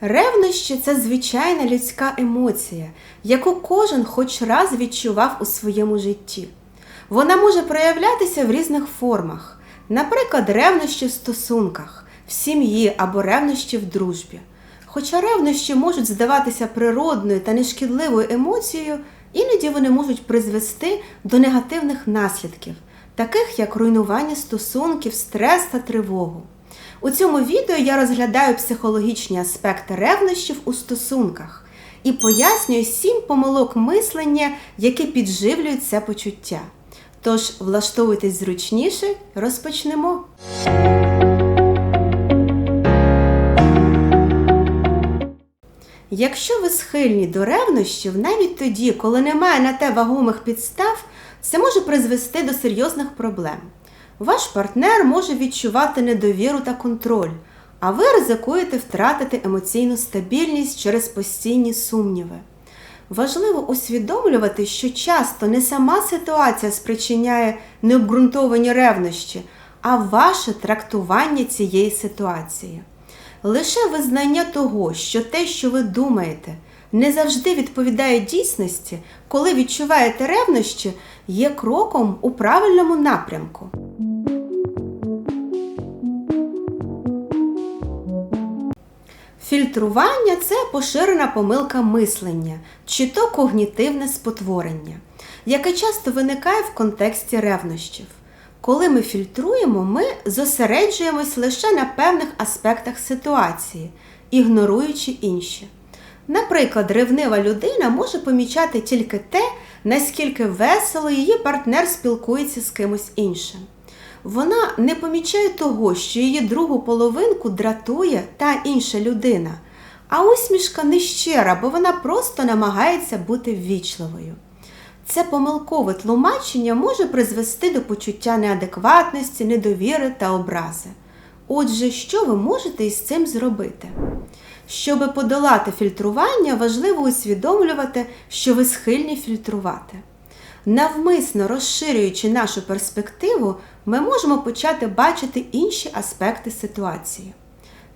Ревнощі це звичайна людська емоція, яку кожен хоч раз відчував у своєму житті. Вона може проявлятися в різних формах, наприклад, ревнощі в стосунках, в сім'ї або ревнощі в дружбі. Хоча ревнощі можуть здаватися природною та нешкідливою емоцією, іноді вони можуть призвести до негативних наслідків, таких як руйнування стосунків, стрес та тривогу. У цьому відео я розглядаю психологічні аспекти ревнощів у стосунках і пояснюю сім помилок мислення, які підживлюють це почуття. Тож влаштовуйтесь зручніше, розпочнемо. Якщо ви схильні до ревнощів, навіть тоді, коли немає на те вагомих підстав, це може призвести до серйозних проблем. Ваш партнер може відчувати недовіру та контроль, а ви ризикуєте втратити емоційну стабільність через постійні сумніви. Важливо усвідомлювати, що часто не сама ситуація спричиняє необґрунтовані ревнощі, а ваше трактування цієї ситуації. Лише визнання того, що те, що ви думаєте, не завжди відповідає дійсності, коли відчуваєте ревнощі, є кроком у правильному напрямку. Фільтрування це поширена помилка мислення чи то когнітивне спотворення, яке часто виникає в контексті ревнощів. Коли ми фільтруємо, ми зосереджуємось лише на певних аспектах ситуації, ігноруючи інші. Наприклад, ревнива людина може помічати тільки те, наскільки весело її партнер спілкується з кимось іншим. Вона не помічає того, що її другу половинку дратує та інша людина, а усмішка нещира, бо вона просто намагається бути ввічливою. Це помилкове тлумачення може призвести до почуття неадекватності, недовіри та образи. Отже, що ви можете із цим зробити? Щоб подолати фільтрування, важливо усвідомлювати, що ви схильні фільтрувати. Навмисно розширюючи нашу перспективу, ми можемо почати бачити інші аспекти ситуації.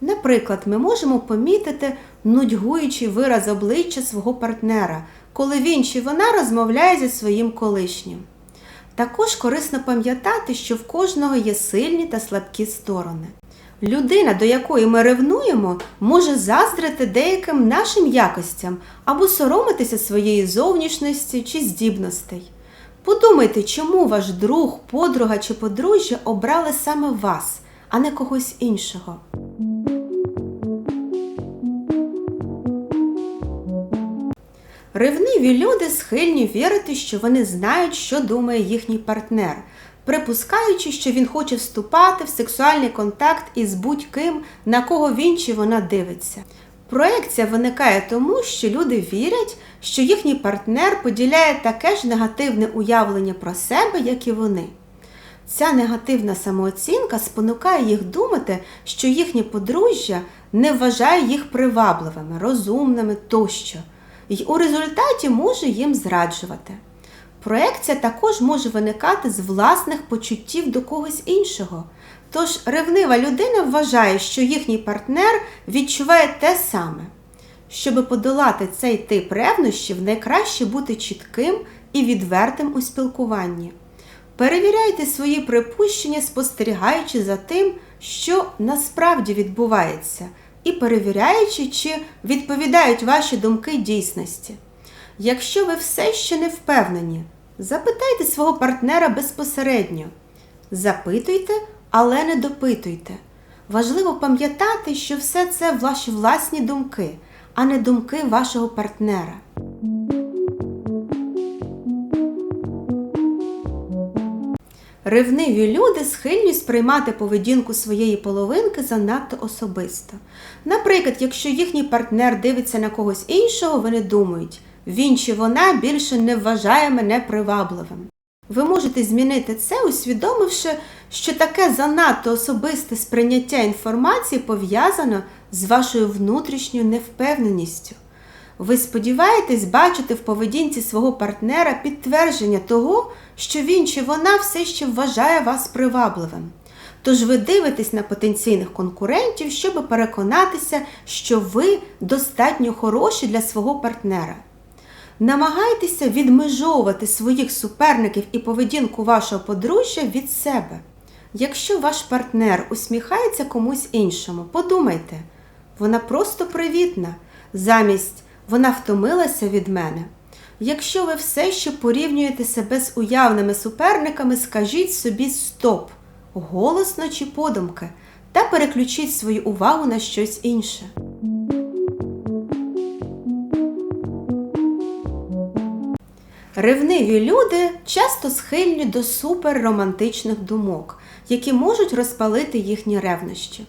Наприклад, ми можемо помітити нудьгуючий вираз обличчя свого партнера, коли він чи вона розмовляє зі своїм колишнім. Також корисно пам'ятати, що в кожного є сильні та слабкі сторони. Людина, до якої ми ревнуємо, може заздрити деяким нашим якостям або соромитися своєї зовнішності чи здібностей. Подумайте, чому ваш друг, подруга чи подружжя обрали саме вас, а не когось іншого. Ревниві люди схильні вірити, що вони знають, що думає їхній партнер, припускаючи, що він хоче вступати в сексуальний контакт із будь-ким, на кого він чи вона дивиться. Проекція виникає тому, що люди вірять, що їхній партнер поділяє таке ж негативне уявлення про себе, як і вони. Ця негативна самооцінка спонукає їх думати, що їхнє подружжя не вважає їх привабливими, розумними тощо, і у результаті може їм зраджувати. Проекція також може виникати з власних почуттів до когось іншого. Тож ревнива людина вважає, що їхній партнер відчуває те саме. Щоб подолати цей тип ревнощів, найкраще бути чітким і відвертим у спілкуванні. Перевіряйте свої припущення, спостерігаючи за тим, що насправді відбувається, і перевіряючи, чи відповідають ваші думки дійсності. Якщо ви все ще не впевнені, запитайте свого партнера безпосередньо. Запитуйте, але не допитуйте. Важливо пам'ятати, що все це ваші власні думки, а не думки вашого партнера. Ревниві люди схильні сприймати поведінку своєї половинки занадто особисто. Наприклад, якщо їхній партнер дивиться на когось іншого, вони думають, він чи вона більше не вважає мене привабливим. Ви можете змінити це, усвідомивши, що таке занадто особисте сприйняття інформації пов'язано з вашою внутрішньою невпевненістю. Ви сподіваєтесь бачити в поведінці свого партнера підтвердження того, що він чи вона все ще вважає вас привабливим. Тож ви дивитесь на потенційних конкурентів, щоб переконатися, що ви достатньо хороші для свого партнера. Намагайтеся відмежовувати своїх суперників і поведінку вашого подружжя від себе. Якщо ваш партнер усміхається комусь іншому, подумайте, вона просто привітна, замість вона втомилася від мене. Якщо ви все ще порівнюєте себе з уявними суперниками, скажіть собі стоп, голосно чи подумки, та переключіть свою увагу на щось інше. Ревниві люди часто схильні до суперромантичних думок, які можуть розпалити їхні ревнощі.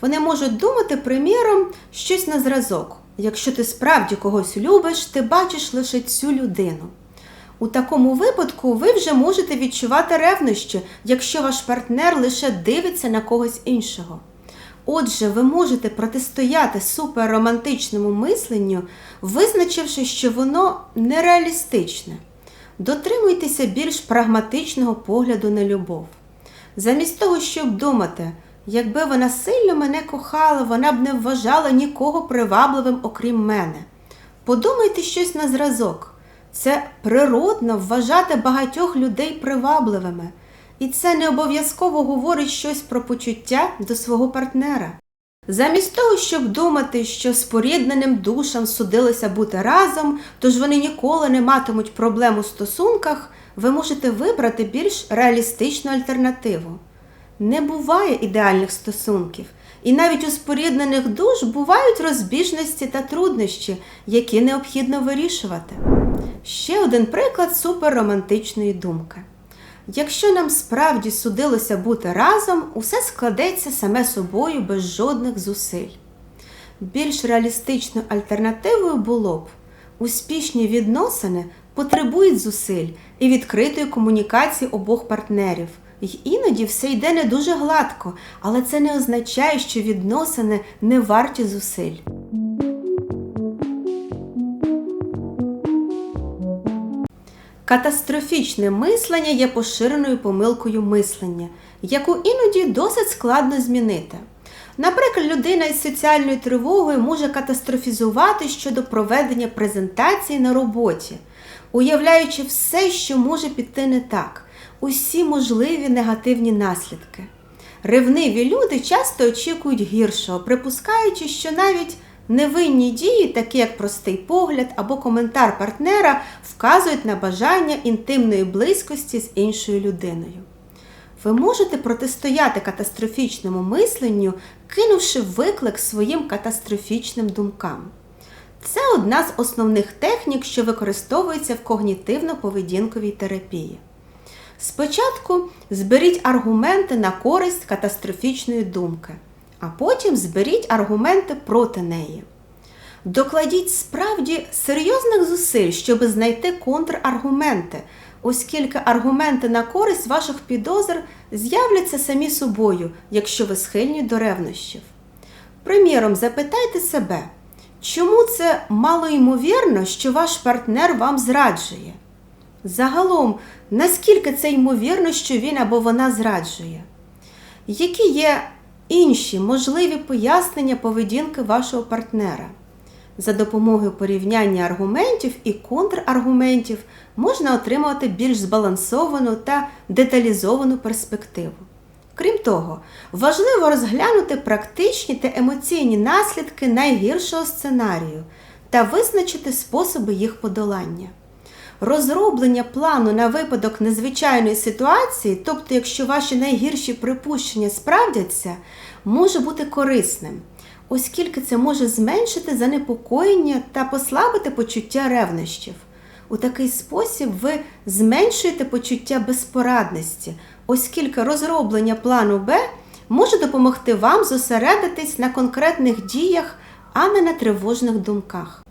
Вони можуть думати, приміром, щось на зразок. Якщо ти справді когось любиш, ти бачиш лише цю людину. У такому випадку ви вже можете відчувати ревнощі, якщо ваш партнер лише дивиться на когось іншого. Отже, ви можете протистояти суперромантичному мисленню, визначивши, що воно нереалістичне. Дотримуйтеся більш прагматичного погляду на любов. Замість того, щоб думати, якби вона сильно мене кохала, вона б не вважала нікого привабливим, окрім мене. Подумайте щось на зразок. Це природно вважати багатьох людей привабливими. І це не обов'язково говорить щось про почуття до свого партнера. Замість того, щоб думати, що спорідненим душам судилося бути разом, тож вони ніколи не матимуть проблем у стосунках, ви можете вибрати більш реалістичну альтернативу. Не буває ідеальних стосунків, і навіть у споріднених душ бувають розбіжності та труднощі, які необхідно вирішувати. Ще один приклад суперромантичної думки. Якщо нам справді судилося бути разом, усе складеться саме собою без жодних зусиль. Більш реалістичною альтернативою було б успішні відносини потребують зусиль і відкритої комунікації обох партнерів. І іноді все йде не дуже гладко, але це не означає, що відносини не варті зусиль. Катастрофічне мислення є поширеною помилкою мислення, яку іноді досить складно змінити. Наприклад, людина із соціальною тривогою може катастрофізувати щодо проведення презентації на роботі, уявляючи все, що може піти не так, усі можливі негативні наслідки. Ревниві люди часто очікують гіршого, припускаючи, що навіть Невинні дії, такі як простий погляд або коментар партнера, вказують на бажання інтимної близькості з іншою людиною. Ви можете протистояти катастрофічному мисленню, кинувши виклик своїм катастрофічним думкам. Це одна з основних технік, що використовується в когнітивно-поведінковій терапії. Спочатку зберіть аргументи на користь катастрофічної думки а потім зберіть аргументи проти неї. Докладіть справді серйозних зусиль, щоб знайти контраргументи, оскільки аргументи на користь ваших підозр з'являться самі собою, якщо ви схильні до ревнощів. Приміром, запитайте себе, чому це малоймовірно, що ваш партнер вам зраджує? Загалом, наскільки це ймовірно, що він або вона зраджує? Які є інші можливі пояснення поведінки вашого партнера. За допомогою порівняння аргументів і контраргументів можна отримати більш збалансовану та деталізовану перспективу. Крім того, важливо розглянути практичні та емоційні наслідки найгіршого сценарію та визначити способи їх подолання. Розроблення плану на випадок незвичайної ситуації, тобто, якщо ваші найгірші припущення справдяться, може бути корисним, оскільки це може зменшити занепокоєння та послабити почуття ревнощів. У такий спосіб ви зменшуєте почуття безпорадності, оскільки розроблення плану Б може допомогти вам зосередитись на конкретних діях, а не на тривожних думках.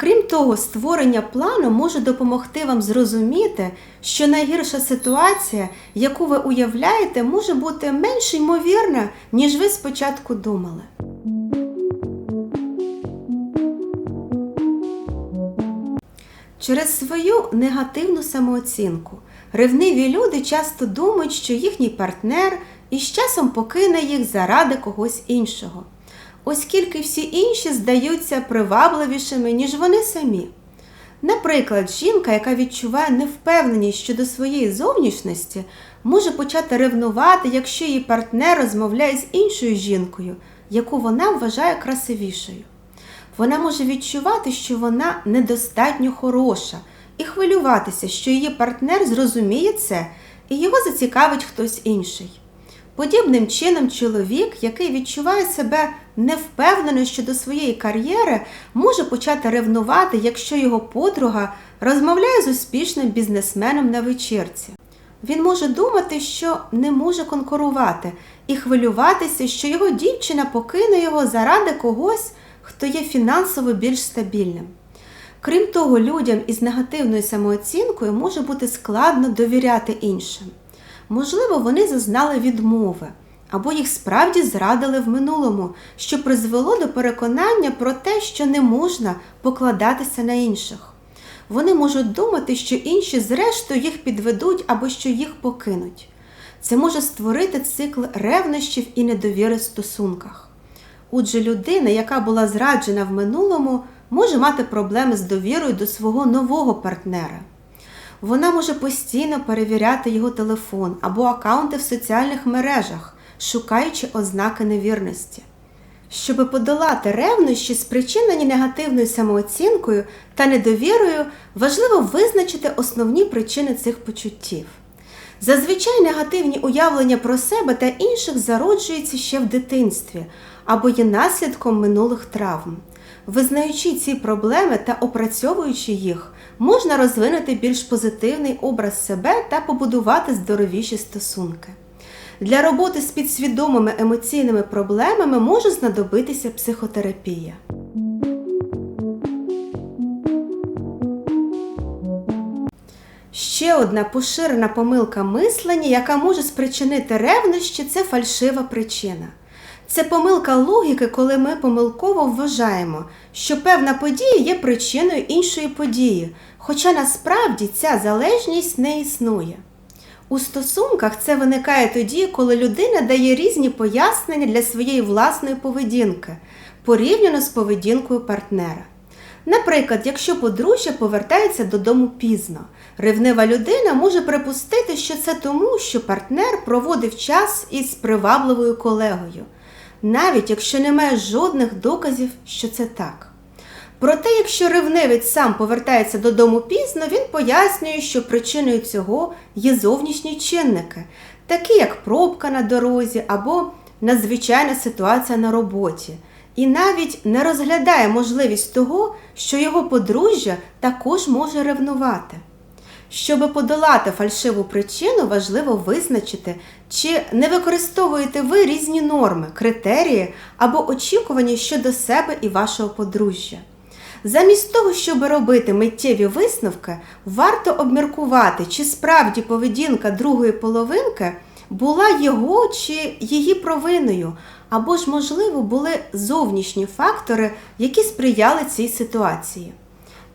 Крім того, створення плану може допомогти вам зрозуміти, що найгірша ситуація, яку ви уявляєте, може бути менш ймовірна, ніж ви спочатку думали. Через свою негативну самооцінку ревниві люди часто думають, що їхній партнер і з часом покине їх заради когось іншого, оскільки всі інші здаються привабливішими, ніж вони самі. Наприклад, жінка, яка відчуває невпевненість щодо своєї зовнішності, може почати ревнувати, якщо її партнер розмовляє з іншою жінкою, яку вона вважає красивішою. Вона може відчувати, що вона недостатньо хороша, і хвилюватися, що її партнер зрозуміє це і його зацікавить хтось інший. Подібним чином, чоловік, який відчуває себе невпевнено щодо своєї кар'єри, може почати ревнувати, якщо його подруга розмовляє з успішним бізнесменом на вечірці. Він може думати, що не може конкурувати, і хвилюватися, що його дівчина покине його заради когось, хто є фінансово більш стабільним. Крім того, людям із негативною самооцінкою може бути складно довіряти іншим. Можливо, вони зазнали відмови або їх справді зрадили в минулому, що призвело до переконання про те, що не можна покладатися на інших. Вони можуть думати, що інші, зрештою, їх підведуть або що їх покинуть. Це може створити цикл ревнощів і недовіри в стосунках. Отже, людина, яка була зраджена в минулому, може мати проблеми з довірою до свого нового партнера. Вона може постійно перевіряти його телефон або акаунти в соціальних мережах, шукаючи ознаки невірності. Щоб подолати ревнощі, спричинені негативною самооцінкою та недовірою, важливо визначити основні причини цих почуттів. Зазвичай негативні уявлення про себе та інших зароджуються ще в дитинстві або є наслідком минулих травм. Визнаючи ці проблеми та опрацьовуючи їх, можна розвинути більш позитивний образ себе та побудувати здоровіші стосунки. Для роботи з підсвідомими емоційними проблемами може знадобитися психотерапія. Ще одна поширена помилка мислення, яка може спричинити ревнощі, це фальшива причина. Це помилка логіки, коли ми помилково вважаємо, що певна подія є причиною іншої події, хоча насправді ця залежність не існує. У стосунках це виникає тоді, коли людина дає різні пояснення для своєї власної поведінки, порівняно з поведінкою партнера. Наприклад, якщо подружжя повертається додому пізно, ревнива людина може припустити, що це тому, що партнер проводив час із привабливою колегою, навіть якщо немає жодних доказів, що це так. Проте, якщо ревнивець сам повертається додому пізно, він пояснює, що причиною цього є зовнішні чинники, такі як пробка на дорозі або надзвичайна ситуація на роботі, і навіть не розглядає можливість того, що його подружжя також може ревнувати. Щоб подолати фальшиву причину, важливо визначити, чи не використовуєте ви різні норми, критерії або очікування щодо себе і вашого подружжя. Замість того, щоб робити миттєві висновки, варто обміркувати, чи справді поведінка другої половинки була його чи її провиною, або ж, можливо, були зовнішні фактори, які сприяли цій ситуації.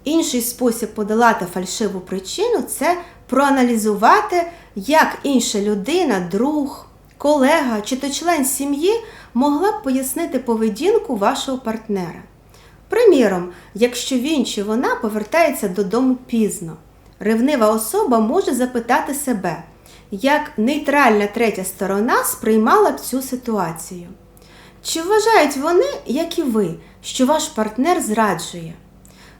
Інший спосіб подолати фальшиву причину це проаналізувати, як інша людина, друг, колега чи то член сім'ї могла б пояснити поведінку вашого партнера. Приміром, якщо він чи вона повертається додому пізно, ревнива особа може запитати себе, як нейтральна третя сторона сприймала б цю ситуацію. Чи вважають вони, як і ви, що ваш партнер зраджує?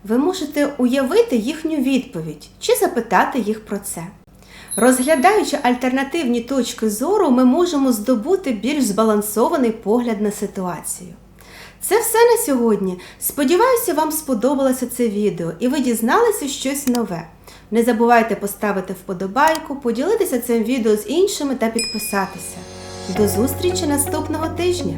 Ви можете уявити їхню відповідь чи запитати їх про це. Розглядаючи альтернативні точки зору, ми можемо здобути більш збалансований погляд на ситуацію. Це все на сьогодні. Сподіваюся, вам сподобалося це відео і ви дізналися щось нове. Не забувайте поставити вподобайку, поділитися цим відео з іншими та підписатися. До зустрічі наступного тижня!